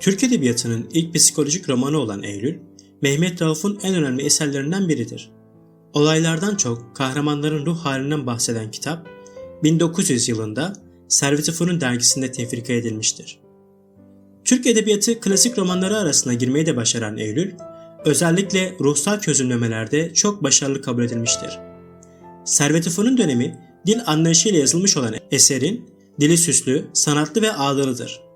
Türk Edebiyatı'nın ilk psikolojik romanı olan Eylül, Mehmet Rauf'un en önemli eserlerinden biridir. Olaylardan çok kahramanların ruh halinden bahseden kitap, 1900 yılında Servet-i Fünun dergisinde tefrika edilmiştir. Türk Edebiyatı klasik romanları arasına girmeyi de başaran Eylül, özellikle ruhsal çözümlemelerde çok başarılı kabul edilmiştir. Servet-i Fünun dönemi dil anlayışıyla yazılmış olan eserin dili süslü, sanatlı ve ağdalıdır.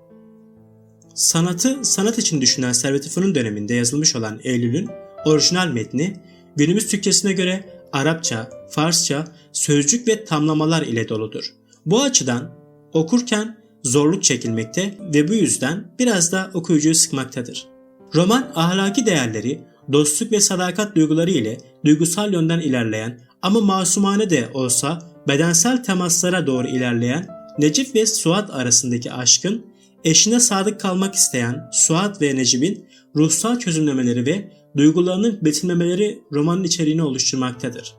Sanatı sanat için düşünen Servet-i Fünun döneminde yazılmış olan Eylül'ün orijinal metni günümüz Türkçesine göre Arapça, Farsça, sözcük ve tamlamalar ile doludur. Bu açıdan okurken zorluk çekilmekte ve bu yüzden biraz da okuyucuyu sıkmaktadır. Roman ahlaki değerleri, dostluk ve sadakat duyguları ile duygusal yönden ilerleyen ama masumane de olsa bedensel temaslara doğru ilerleyen Necip ve Suat arasındaki aşkın eşine sadık kalmak isteyen Suat ve Necip'in ruhsal çözümlemeleri ve duygularının betimlemeleri romanın içeriğini oluşturmaktadır.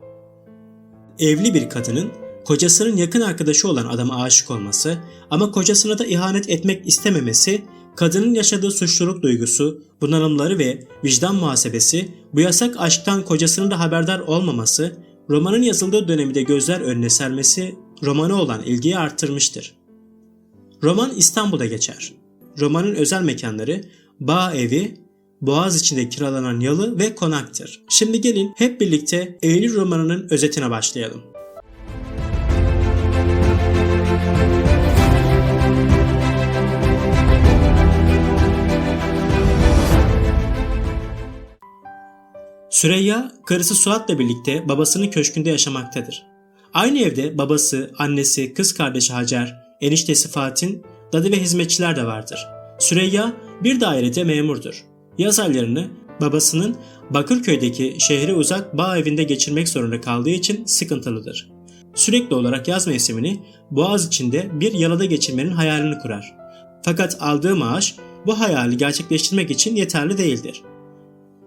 Evli bir kadının kocasının yakın arkadaşı olan adama aşık olması ama kocasına da ihanet etmek istememesi, kadının yaşadığı suçluluk duygusu, bunalımları ve vicdan muhasebesi, bu yasak aşktan kocasının da haberdar olmaması, romanın yazıldığı dönemde gözler önüne sermesi romanı olan ilgiyi arttırmıştır. Roman İstanbul'da geçer. Romanın özel mekanları bağ evi, boğaz içinde kiralanan yalı ve konaktır. Şimdi gelin hep birlikte Eylül romanının özetine başlayalım. Süreyya, karısı Suat'la birlikte babasının köşkünde yaşamaktadır. Aynı evde babası, annesi, kız kardeşi Hacer, eniştesi Fatih, dadı ve hizmetçiler de vardır. Süreyya bir dairede memurdur. Yaz aylarını babasının Bakırköy'deki şehre uzak bağ evinde geçirmek zorunda kaldığı için sıkıntılıdır. Sürekli olarak yaz mevsimini Boğaz içinde bir yalada geçirmenin hayalini kurar. Fakat aldığı maaş bu hayali gerçekleştirmek için yeterli değildir.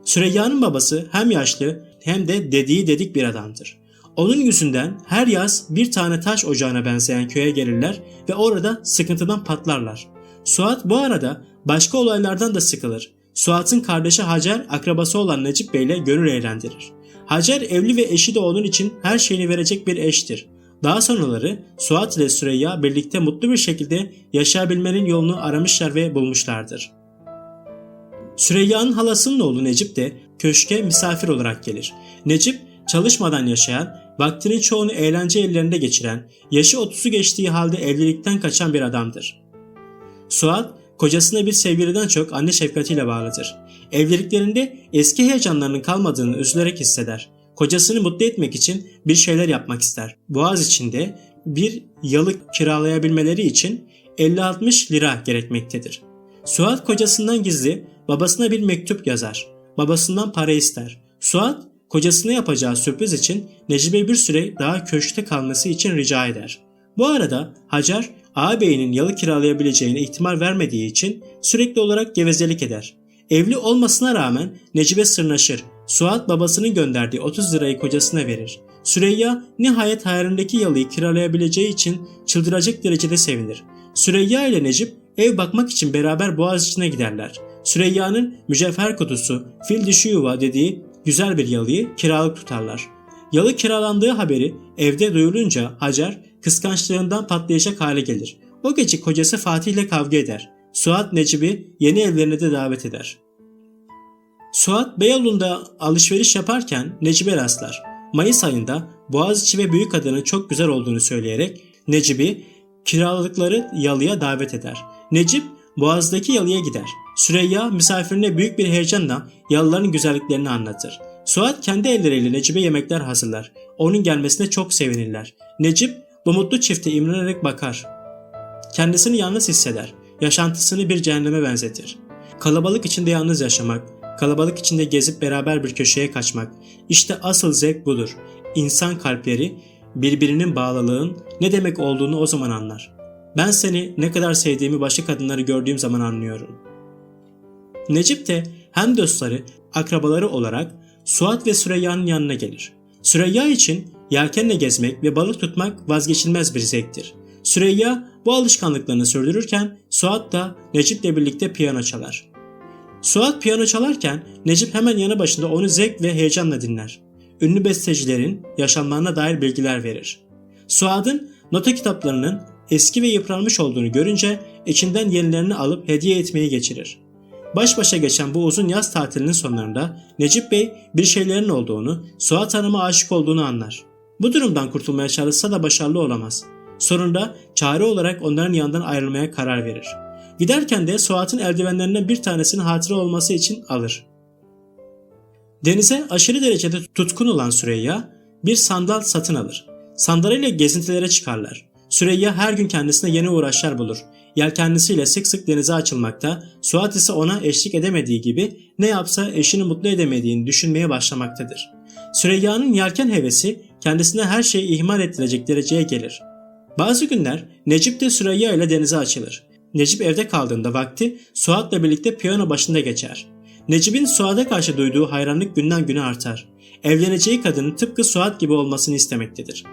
Süreyya'nın babası hem yaşlı hem de dediği dedik bir adamdır. Onun yüzünden her yaz bir tane taş ocağına benzeyen köye gelirler ve orada sıkıntıdan patlarlar. Suat bu arada başka olaylardan da sıkılır. Suat'ın kardeşi Hacer akrabası olan Necip Bey ile gönül eğlendirir. Hacer evli ve eşi de onun için her şeyini verecek bir eştir. Daha sonraları Suat ile Süreyya birlikte mutlu bir şekilde yaşayabilmenin yolunu aramışlar ve bulmuşlardır. Süreyya'nın halasının oğlu Necip de köşke misafir olarak gelir. Necip çalışmadan yaşayan, vaktinin çoğunu eğlence ellerinde geçiren, yaşı 30'u geçtiği halde evlilikten kaçan bir adamdır. Suat, kocasına bir sevgiliden çok anne şefkatiyle bağlıdır. Evliliklerinde eski heyecanlarının kalmadığını üzülerek hisseder. Kocasını mutlu etmek için bir şeyler yapmak ister. Boğaz içinde bir yalı kiralayabilmeleri için 50-60 lira gerekmektedir. Suat kocasından gizli babasına bir mektup yazar. Babasından para ister. Suat kocasına yapacağı sürpriz için Necip'e bir süre daha köşkte kalması için rica eder. Bu arada Hacer ağabeyinin yalı kiralayabileceğine ihtimal vermediği için sürekli olarak gevezelik eder. Evli olmasına rağmen Necip'e sırnaşır. Suat babasının gönderdiği 30 lirayı kocasına verir. Süreyya nihayet hayalindeki yalıyı kiralayabileceği için çıldıracak derecede sevinir. Süreyya ile Necip ev bakmak için beraber boğaz içine giderler. Süreyya'nın mücevher kutusu, fil dişi yuva dediği güzel bir yalıyı kiralık tutarlar. Yalı kiralandığı haberi evde duyulunca Hacer kıskançlığından patlayacak hale gelir. O gece kocası Fatih ile kavga eder. Suat Necip'i yeni evlerine de davet eder. Suat Beyoğlu'nda alışveriş yaparken Necip'e rastlar. Mayıs ayında Boğaziçi ve Büyükada'nın çok güzel olduğunu söyleyerek Necip'i kiraladıkları yalıya davet eder. Necip Boğaz'daki yalıya gider. Süreyya misafirine büyük bir heyecanla yalıların güzelliklerini anlatır. Suat kendi elleriyle Necip'e yemekler hazırlar. Onun gelmesine çok sevinirler. Necip bu mutlu çifte imrenerek bakar. Kendisini yalnız hisseder. Yaşantısını bir cehenneme benzetir. Kalabalık içinde yalnız yaşamak, kalabalık içinde gezip beraber bir köşeye kaçmak. İşte asıl zevk budur. İnsan kalpleri birbirinin bağlılığın ne demek olduğunu o zaman anlar. Ben seni ne kadar sevdiğimi başka kadınları gördüğüm zaman anlıyorum. Necip de hem dostları, akrabaları olarak Suat ve Süreyya'nın yanına gelir. Süreyya için yelkenle gezmek ve balık tutmak vazgeçilmez bir zevktir. Süreyya Bu alışkanlıklarını sürdürürken Suat da Necip'le birlikte piyano çalar. Suat piyano çalarken Necip hemen yanı başında onu zevk ve heyecanla dinler. Ünlü bestecilerin yaşamlarına dair bilgiler verir. Suat'ın nota kitaplarının eski ve yıpranmış olduğunu görünce içinden yenilerini alıp hediye etmeyi geçirir. Baş başa geçen bu uzun yaz tatilinin sonlarında Necip Bey bir şeylerin olduğunu, Suat Hanım'a aşık olduğunu anlar. Bu durumdan kurtulmaya çalışsa da başarılı olamaz. Sonunda çare olarak onların yanından ayrılmaya karar verir. Giderken de Suat'ın eldivenlerinden bir tanesinin hatıra olması için alır. Denize aşırı derecede tutkun olan Süreyya bir sandal satın alır. Sandalıyla gezintilere çıkarlar. Süreyya her gün kendisine yeni uğraşlar bulur. Yelkenlisiyle sık sık denize açılmakta, Suat ise ona eşlik edemediği gibi ne yapsa eşini mutlu edemediğini düşünmeye başlamaktadır. Süreyya'nın yelken hevesi kendisine her şeyi ihmal ettirecek dereceye gelir. Bazı günler Necip de Süreyya ile denize açılır. Necip evde kaldığında vakti Suat'la birlikte piyano başında geçer. Necip'in Suat'a karşı duyduğu hayranlık günden güne artar. Evleneceği kadının tıpkı Suat gibi olmasını istemektedir.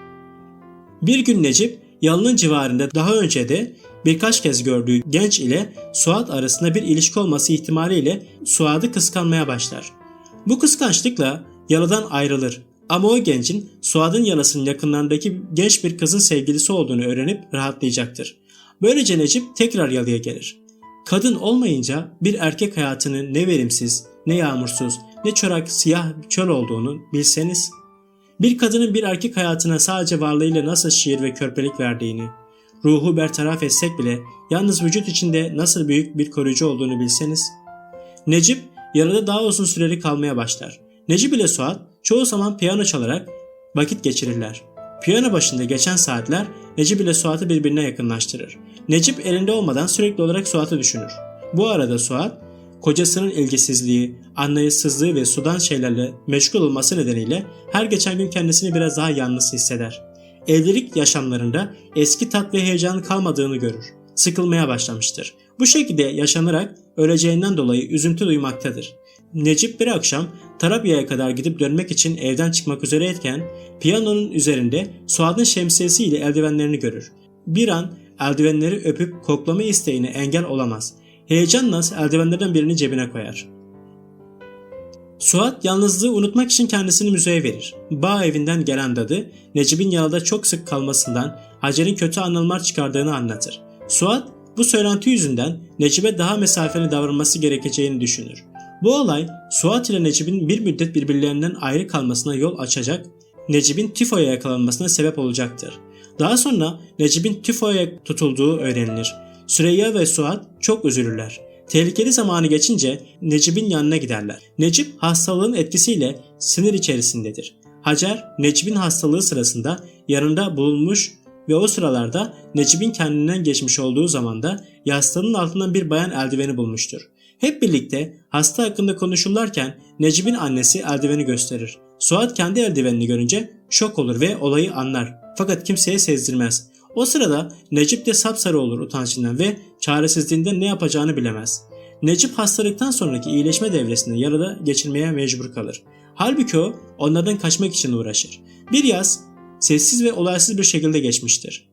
Bir gün Necip Yalının civarında daha önce de birkaç kez gördüğü genç ile Suat arasında bir ilişki olması ihtimaliyle Suat'ı kıskanmaya başlar. Bu kıskançlıkla Yalı'dan ayrılır ama o gencin Suat'ın yalasının yakınlarındaki genç bir kızın sevgilisi olduğunu öğrenip rahatlayacaktır. Böylece Necip tekrar Yalı'ya gelir. Kadın olmayınca bir erkek hayatının ne verimsiz, ne yağmursuz, ne çorak siyah çöl olduğunu bilseniz bir kadının bir erkek hayatına sadece varlığıyla nasıl şiir ve körpelik verdiğini, ruhu bertaraf etsek bile yalnız vücut içinde nasıl büyük bir koruyucu olduğunu bilseniz. Necip yarıda daha uzun süreli kalmaya başlar. Necip ile Suat çoğu zaman piyano çalarak vakit geçirirler. Piyano başında geçen saatler Necip ile Suat'ı birbirine yakınlaştırır. Necip elinde olmadan sürekli olarak Suat'ı düşünür. Bu arada Suat kocasının ilgisizliği, anlayışsızlığı ve sudan şeylerle meşgul olması nedeniyle her geçen gün kendisini biraz daha yalnız hisseder. Evlilik yaşamlarında eski tat ve heyecan kalmadığını görür. Sıkılmaya başlamıştır. Bu şekilde yaşanarak öleceğinden dolayı üzüntü duymaktadır. Necip bir akşam Tarabya'ya kadar gidip dönmek için evden çıkmak üzereyken piyanonun üzerinde Suad'ın şemsiyesi ile eldivenlerini görür. Bir an eldivenleri öpüp koklama isteğine engel olamaz. Heyecanla eldivenlerden birini cebine koyar. Suat yalnızlığı unutmak için kendisini müzeye verir. Bağ evinden gelen dadı Necip'in yanında çok sık kalmasından Hacer'in kötü anlamlar çıkardığını anlatır. Suat bu söylenti yüzünden Necip'e daha mesafeli davranması gerekeceğini düşünür. Bu olay Suat ile Necip'in bir müddet birbirlerinden ayrı kalmasına yol açacak, Necip'in tifoya yakalanmasına sebep olacaktır. Daha sonra Necip'in tifoya tutulduğu öğrenilir. Süreyya ve Suat çok üzülürler. Tehlikeli zamanı geçince Necip'in yanına giderler. Necip hastalığın etkisiyle sinir içerisindedir. Hacer, Necip'in hastalığı sırasında yanında bulunmuş ve o sıralarda Necip'in kendinden geçmiş olduğu zamanda yastığının altından bir bayan eldiveni bulmuştur. Hep birlikte hasta hakkında konuşurlarken Necip'in annesi eldiveni gösterir. Suat kendi eldivenini görünce şok olur ve olayı anlar. Fakat kimseye sezdirmez. O sırada Necip de sapsarı olur utancından ve çaresizliğinden ne yapacağını bilemez. Necip hastalıktan sonraki iyileşme devresinde yarıda geçirmeye mecbur kalır. Halbuki o onlardan kaçmak için uğraşır. Bir yaz sessiz ve olaysız bir şekilde geçmiştir.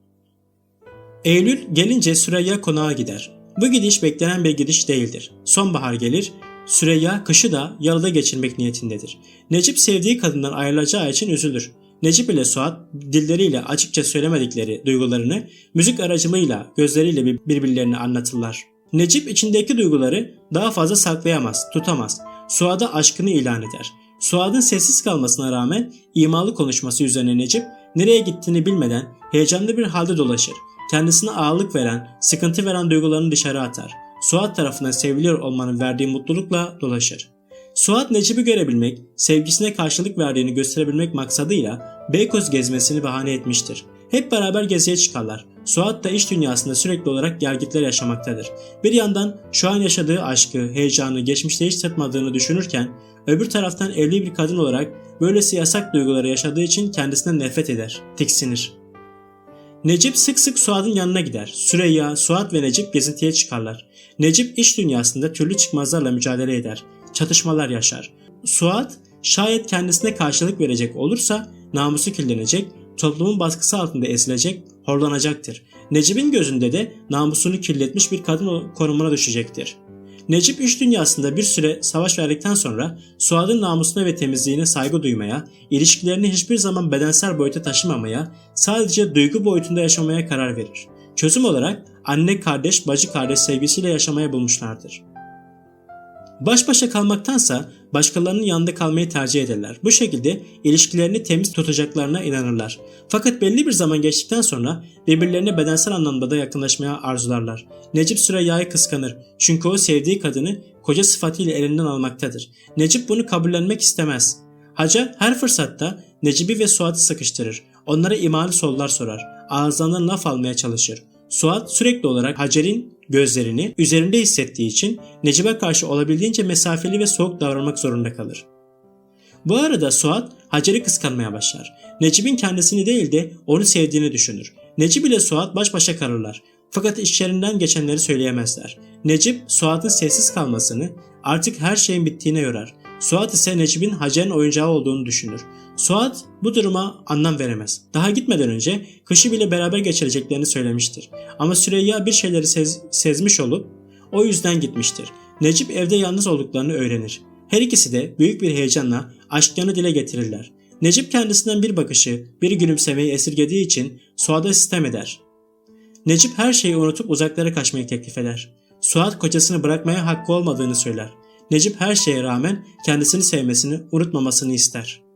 Eylül gelince Süreyya konağa gider. Bu gidiş beklenen bir gidiş değildir. Sonbahar gelir, Süreyya kışı da yalıda geçirmek niyetindedir. Necip sevdiği kadından ayrılacağı için üzülür. Necip ile Suat dilleriyle açıkça söylemedikleri duygularını müzik aracılığıyla gözleriyle birbirlerine anlatırlar. Necip içindeki duyguları daha fazla saklayamaz, tutamaz. Suat'a aşkını ilan eder. Suat'ın sessiz kalmasına rağmen imalı konuşması üzerine Necip nereye gittiğini bilmeden heyecanlı bir halde dolaşır. Kendisine ağırlık veren, sıkıntı veren duygularını dışarı atar. Suat tarafından seviliyor olmanın verdiği mutlulukla dolaşır. Suat Necip'i görebilmek, sevgisine karşılık verdiğini gösterebilmek maksadıyla Beykoz gezmesini bahane etmiştir. Hep beraber geziye çıkarlar. Suat da iş dünyasında sürekli olarak gelgitler yaşamaktadır. Bir yandan şu an yaşadığı aşkı, heyecanı geçmişte hiç tatmadığını düşünürken öbür taraftan evli bir kadın olarak böylesi yasak duyguları yaşadığı için kendisinden nefret eder, tiksinir. Necip sık sık Suat'ın yanına gider. Süreyya, Suat ve Necip gezintiye çıkarlar. Necip iş dünyasında türlü çıkmazlarla mücadele eder çatışmalar yaşar. Suat şayet kendisine karşılık verecek olursa namusu kirlenecek, toplumun baskısı altında esilecek, horlanacaktır. Necip'in gözünde de namusunu kirletmiş bir kadın konumuna düşecektir. Necip üç dünyasında bir süre savaş verdikten sonra Suad'ın namusuna ve temizliğine saygı duymaya, ilişkilerini hiçbir zaman bedensel boyuta taşımamaya, sadece duygu boyutunda yaşamaya karar verir. Çözüm olarak anne kardeş bacı kardeş sevgisiyle yaşamaya bulmuşlardır. Baş başa kalmaktansa başkalarının yanında kalmayı tercih ederler. Bu şekilde ilişkilerini temiz tutacaklarına inanırlar. Fakat belli bir zaman geçtikten sonra birbirlerine bedensel anlamda da yakınlaşmaya arzularlar. Necip Süreyya'yı kıskanır. Çünkü o sevdiği kadını koca sıfatıyla elinden almaktadır. Necip bunu kabullenmek istemez. Hacer her fırsatta Necip'i ve Suat'ı sıkıştırır. Onlara imalı sollar sorar. Ağızlarından laf almaya çalışır. Suat sürekli olarak Hacer'in gözlerini üzerinde hissettiği için Necip'e karşı olabildiğince mesafeli ve soğuk davranmak zorunda kalır. Bu arada Suat Hacer'i kıskanmaya başlar. Necip'in kendisini değil de onu sevdiğini düşünür. Necip ile Suat baş başa kalırlar. Fakat işlerinden geçenleri söyleyemezler. Necip Suat'ın sessiz kalmasını artık her şeyin bittiğine yorar. Suat ise Necip'in Hacer'in oyuncağı olduğunu düşünür. Suat bu duruma anlam veremez. Daha gitmeden önce kışı bile beraber geçireceklerini söylemiştir. Ama Süreyya bir şeyleri sez, sezmiş olup o yüzden gitmiştir. Necip evde yalnız olduklarını öğrenir. Her ikisi de büyük bir heyecanla aşklarını dile getirirler. Necip kendisinden bir bakışı, bir gülümsemeyi esirgediği için Suat'a sistem eder. Necip her şeyi unutup uzaklara kaçmayı teklif eder. Suat kocasını bırakmaya hakkı olmadığını söyler. Necip her şeye rağmen kendisini sevmesini, unutmamasını ister.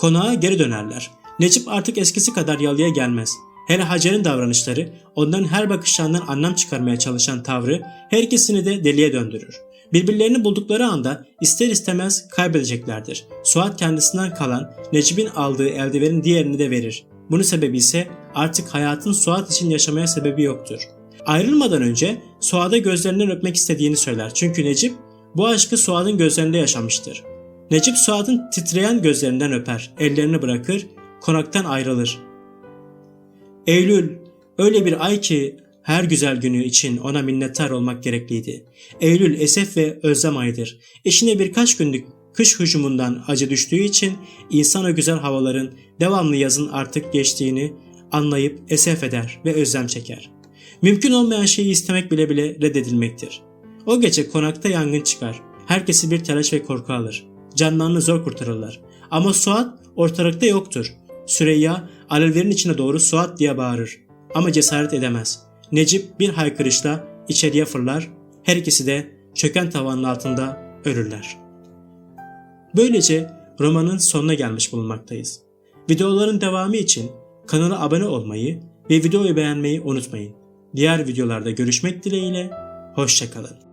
Konağa geri dönerler. Necip artık eskisi kadar yalıya gelmez. Hele Hacer'in davranışları, onların her bakışlarından anlam çıkarmaya çalışan tavrı her ikisini de deliye döndürür. Birbirlerini buldukları anda ister istemez kaybedeceklerdir. Suat kendisinden kalan Necip'in aldığı eldivenin diğerini de verir. Bunun sebebi ise artık hayatın Suat için yaşamaya sebebi yoktur. Ayrılmadan önce Suat'a gözlerinden öpmek istediğini söyler. Çünkü Necip bu aşkı Suat'ın gözlerinde yaşamıştır. Necip Suat'ın titreyen gözlerinden öper, ellerini bırakır, konaktan ayrılır. Eylül, öyle bir ay ki her güzel günü için ona minnettar olmak gerekliydi. Eylül esef ve özlem ayıdır. İşine birkaç günlük kış hücumundan acı düştüğü için insan o güzel havaların devamlı yazın artık geçtiğini anlayıp esef eder ve özlem çeker. Mümkün olmayan şeyi istemek bile bile reddedilmektir. O gece konakta yangın çıkar. Herkesi bir telaş ve korku alır. Canlarını zor kurtarırlar. Ama Suat ortalıkta yoktur. Süreyya alevlerin içine doğru Suat diye bağırır. Ama cesaret edemez. Necip bir haykırışla içeriye fırlar. Her ikisi de çöken tavanın altında ölürler. Böylece romanın sonuna gelmiş bulunmaktayız. Videoların devamı için kanala abone olmayı ve videoyu beğenmeyi unutmayın. Diğer videolarda görüşmek dileğiyle, hoşçakalın.